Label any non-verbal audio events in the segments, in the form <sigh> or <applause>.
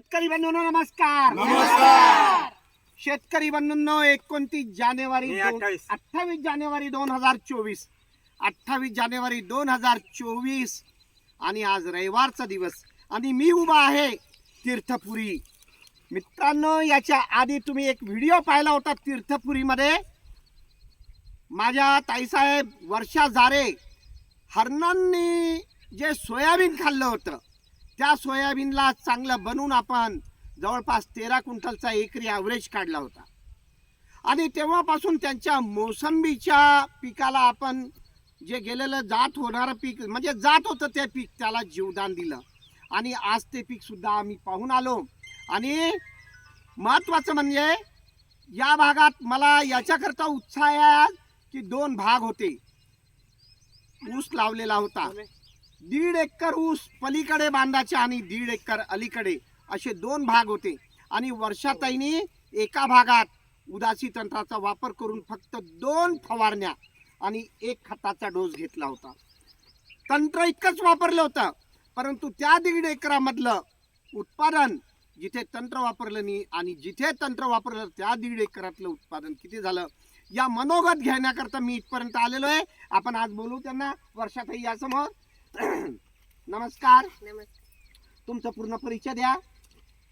शेतकरी बंधूंनो नमस्कार. नमस्कार. शेतकरी बंधूंनो एकोणतीस जानेवारी मे दोन- 28. अठ्ठावीस जानेवारी दोन हजार चोवीस. अठ्ठावीस जानेवारी दोन हजार चोवीस. आणि आज रविवारचा दिवस. आणि मी उभा आहे तीर्थपुरी. मित्रांनो याच्या आधी तुम्ही एक व्हिडिओ पाहिला होता तीर्थपुरीमध्ये. माझ्या ताईसाहेब वर्षा जारे हरणांनी जे सोयाबीन खाल्लं होतं त्या सोयाबीनला चांगलं बनवून आपण जवळपास तेरा क्विंटलचा एकरी ॲव्हरेज काढला होता. आणि तेव्हापासून त्यांच्या मोसंबीच्या पिकाला आपण जे गेलेलं जात होणारं पीक म्हणजे जात होतं ते पीक त्याला जीवदान दिलं. आणि आज ते पीक सुद्धा आम्ही पाहून आलो. आणि महत्त्वाचं म्हणजे या भागात मला याच्याकरता उत्साह आहे की दोन भाग होते. ऊस लावलेला होता. दीड एकर ऊस पलीकडे बांधाचे आणि दीड एकर अलीकडे असे दोन भाग होते. आणि वर्षाताईने एका भागात उदासी तंत्राचा वापर करून फक्त दोन फवारण्या आणि एक खताचा डोस घेतला होता. तंत्र इतकंच वापरलं होतं परंतु त्या दीड एकरामधलं उत्पादन जिथे तंत्र वापरलं नाही आणि जिथे तंत्र वापरलं त्या दीड एकरातलं उत्पादन किती झालं? या मनोगत घेण्याकरता मी इथपर्यंत आलेलो आहे. आपण आज बोलू त्यांना वर्षातही यासमोर. <clears throat> नमस्कार. नमस्कार. तुमचा पूर्ण परिचय द्या.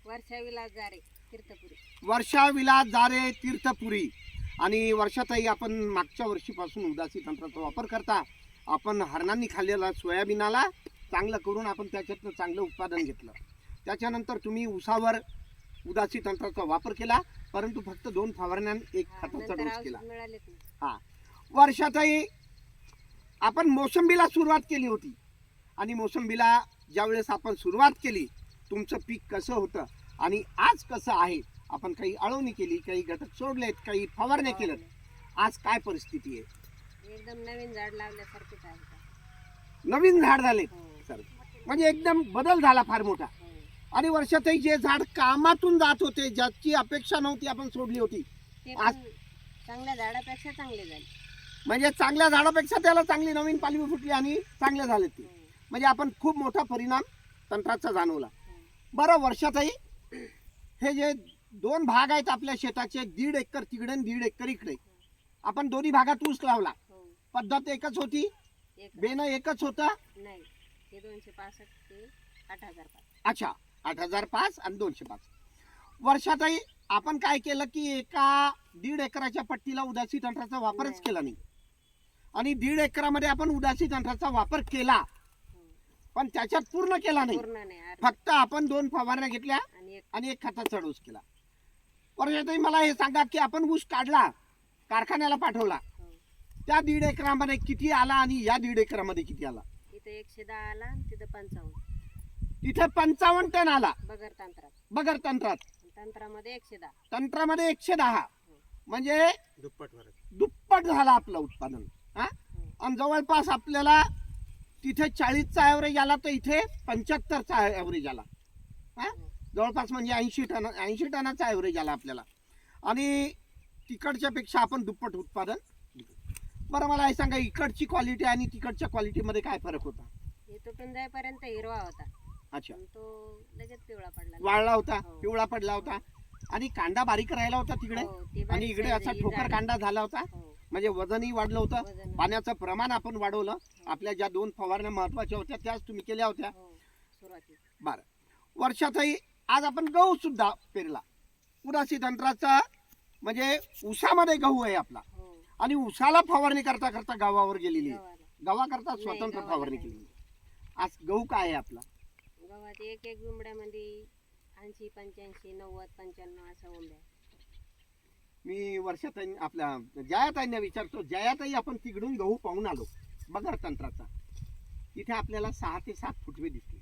वर्षा विलास जारे तीर्थपुरी. वर्षा विलास जारे तीर्थपुरी. आणि वर्षाताई आपण मागच्या वर्षीपासून उदासी तंत्राचा वापर करता. आपण हरणांनी खाल्लेला सोयाबीनाला चांगलं करून आपण त्याच्यातनं चांगलं उत्पादन घेतलं. त्याच्यानंतर तुम्ही उसावर उदासी तंत्राचा वापर केला परंतु फक्त दोन फवारण्या एक हा, खताचा नंतर डोस केला. औषध मिळालेच नाही वर्षाताई आपण मोसंबीला सुरुवात केली होती. आणि मोसंबीला ज्यावेळेस आपण सुरुवात केली तुमचं पीक कसं होतं आणि आज कसं आहे आपण काही अळवणी केली काही घटक सोडलेत काही फवारण्या केल्यात. आज काय परिस्थिती आहे? एकदम नवीन झाड लावल्यासारखेच आहे. का? नवीन झाड झाले. हो, सर म्हणजे एकदम बदल झाला फार मोठा. हो. आणि वर्षातही जे झाड कामातून जात होते ज्याची अपेक्षा नव्हती आपण सोडली होती आज- चांगल्या झाडापेक्षा चांगले झाले. म्हणजे चांगल्या झाडापेक्षा त्याला चांगली नवीन पालवी फुटली आणि चांगले झाले ते. हो, म्हणजे आपण खूप मोठा परिणाम तंत्राचा जाणवला. बरं वर्षातही हे जे दोन भाग आहेत आपल्या शेताचे दीड एकर तिकडे आणि दीड एकर इकडे आपण दोन्ही भागात ऊस लावला हो. पद्धत एकच होती बेनं एकच होतं नाही ते दोनशे पासष्ट ते आठ हजार पाच अच्छा आठ हजार पाच आणि दोनशे पाच वर्षातही आपण काय केलं की एका दीड एकराच्या पट्टीला उदासी तंत्राचा वापरच. केला नाही आणि दीड एकरामध्ये आपण उदासी तंत्राचा वापर केला. पण त्याच्यात पूर्ण केला नाही. पूर्ण नाही अर्धा. फक्त आपण दोन फवारण्या घेतल्या आणि एक आणि एक खताचा डोस केला. वर्षातही मला हे सांगा की आपण ऊस काढला कारखान्याला पाठवला. हो. त्या दीड एकरामध्ये किती आला आणि या दीड एकरामध्ये किती आला? इथे एकशे दहा आला आणि तिथं पंचावन्न. तिथे पंचावन्न टन आला. बगर तंत्रात. बगर तंत्रात. तंत्रामध्ये एकशे दहा. तंत्रामध्ये एकशे दहा. म्हणजे दुप्पट दुप्पट झाला आपलं उत्पादन हा? हो. आणि जवळपास आपल्याला तिथे चाळीसचा ॲव्हरेज आला तर इथे पंच्याहत्तरचा ॲव्हरेज आला. हा? जवळपास म्हणजे ऐंशी टन ऐंशी टनाचा ॲव्हरेज आला आपल्याला. आणि तिकडच्या पेक्षा आपण दुप्पट उत्पादन. बरं मला हे सांगा इकडची क्वालिटी आणि तिकडच्या क्वालिटीमध्ये काय फरक होता? हे तुटून जाईपर्यंत हिरवा होता. अच्छा. पण तो लगेच पिवळा पडला. वाळला होता हो. पिवळा पडला होता. आणि कांदा बारीक राहिला होता तिकडे? हो, ती आणि इकडे असा ठोकर जाडी. कांदा झाला होता? हो, म्हणजे वजनही वाढलं होतं. पाण्याचं प्रमाण आपण वाढवलं. आपल्या ज्या दोन फवारण्या महत्त्वाच्या होत्या त्याच तुम्ही केल्या होत्या. हो. बरं. वर्षातही आज आपण गहू सुद्धा पेरला. उदासी तंत्राचा म्हणजे उसामध्ये गहू आहे आपला. हो. आणि उसाला फवारणी करता करता गावावर गेलेली गावाकरता स्वतंत्र फवारणी. केलेली आहे. आज गहू काय आहे आपला? गव्हात एक एक गुंबड्यामध्ये ऐंशी पंच्याऐंशी नव्वद पंच्याण्णव अशा ओंब्या मी वर्षाताई आपल्या जयाताईंना विचारतो जयाताई आपण तिकडून गहू पाहून आलो. बगर तंत्राचा. तिथे आपल्याला सहा ते सात फुटवे दिसले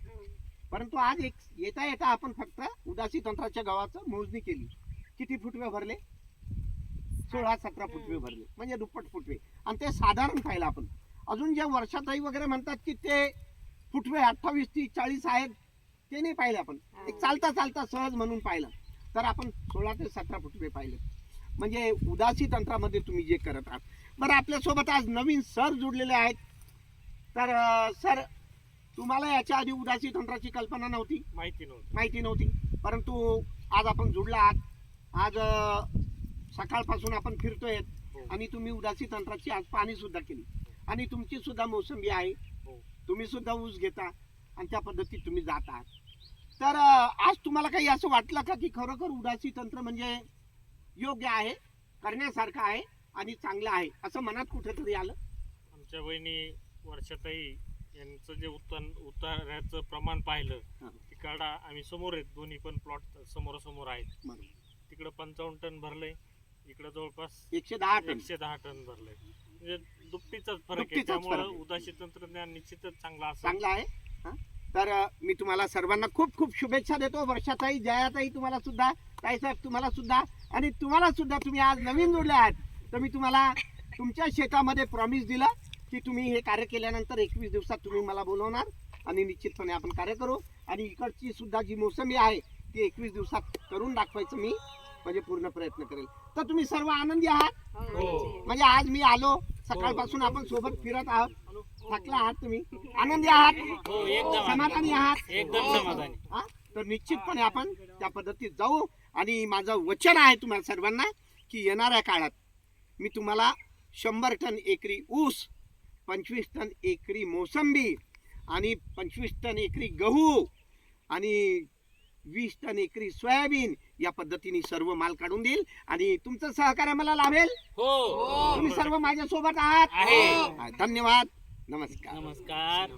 परंतु आज एक येता येता आपण फक्त उदासी तंत्राच्या गावाचं मोजणी केली. किती फुटवे भरले? सोळा सतरा फुटवे भरले. म्हणजे दुप्पट फुटवे. आणि ते साधारण पाहिलं आपण. अजून जे वर्षाताई वगैरे म्हणतात की ते फुटवे अठ्ठावीस तीस चाळीस आहेत ते नाही पाहिले आपण. एक चालता चालता सहज म्हणून पाहिलं. तर आपण सोळा ते सतरा फुटवे पाहिले म्हणजे उदासी तंत्रामध्ये तुम्ही जे करत आहात. बरं आपल्यासोबत आज नवीन सर जुडलेले आहेत. तर सर तुम्हाला याच्या आधी उदासी तंत्राची कल्पना नव्हती? माहिती नव्हती. माहिती नव्हती. परंतु आज आपण जुडला आहात. आज सकाळपासून आपण फिरतोय हो. आणि तुम्ही उदासी तंत्राची आज पाहणी सुद्धा केली. आणि तुमची सुद्धा मोसंबी आहे. हो. तुम्ही सुद्धा ऊस घेता आणि त्या पद्धतीत तुम्ही जात आहात. तर आज तुम्हाला काही असं वाटलं का की खरोखर उदासी तंत्र म्हणजे योग्य आहे करण्यासारखं आहे आणि चांगलं आहे असं मनात कुठेतरी आलं आमच्या वहिनी वर्षाताई यांचं जे उत्पन्न उतार्याचं प्रमाण पाहिलं हा. तिकडं आम्ही समोर आहेत दोन्ही पण प्लॉट समोरासमोर आहेत बरोबर. तिकडं पंचावन्न टन भरलंय इकडं जवळपास एकशे दहा टन एकशे दहा टन भरलंय म्हणजे दुपटीचाच फरक आहे दुपटीचाच त्यामुळे फरक आहे. उदासी तंत्रज्ञान निश्चितच चांगला असेल चांगला आहे हा? तर अ, मी तुम्हाला सर्वांना खूप खूप शुभेच्छा देतो वर्षाताई जयाताई तुम्हाला सुद्धा ताईसाहेब तुम्हाला सुद्धा आणि तुम्हाला सुद्धा तुम्ही आज नवीन जोडले आहात. तर मी तुम्हाला तुमच्या शेतामध्ये प्रॉमिस दिलं की तुम्ही हे कार्य केल्यानंतर एकवीस दिवसात तुम्ही मला बोलवणार आणि निश्चितपणे आपण कार्य करू. आणि इकडची सुद्धा जी मोसमी आहे ती एकवीस दिवसात करून दाखवायचं मी म्हणजे पूर्ण प्रयत्न करेल. तर तुम्ही सर्व आनंदी आहात? हो. म्हणजे आज मी आलो सकाळपासून आपण सोबत फिरत आहोत. थकला आहात तुम्ही? आनंदी आहात? हो समाधानी आहात? एकदम समाधानी? तर निश्चितपणे आपण त्या पद्धतीत जाऊ. आणि माझं वचन आहे तुम्हाला सर्वांना की येणाऱ्या काळात मी तुम्हाला शंभर टन एकरी ऊस पंचवीस टन एकरी मोसंबी आणि पंचवीस टन एकरी गहू आणि वीस टन एकरी सोयाबीन या पद्धतीने सर्व माल काढून देईल आणि तुमचं सहकार्य मला लाभेल. हो. तुम्ही सर्व माझ्या सोबत आहात. आहे. धन्यवाद. नमस्कार. नमस्कार.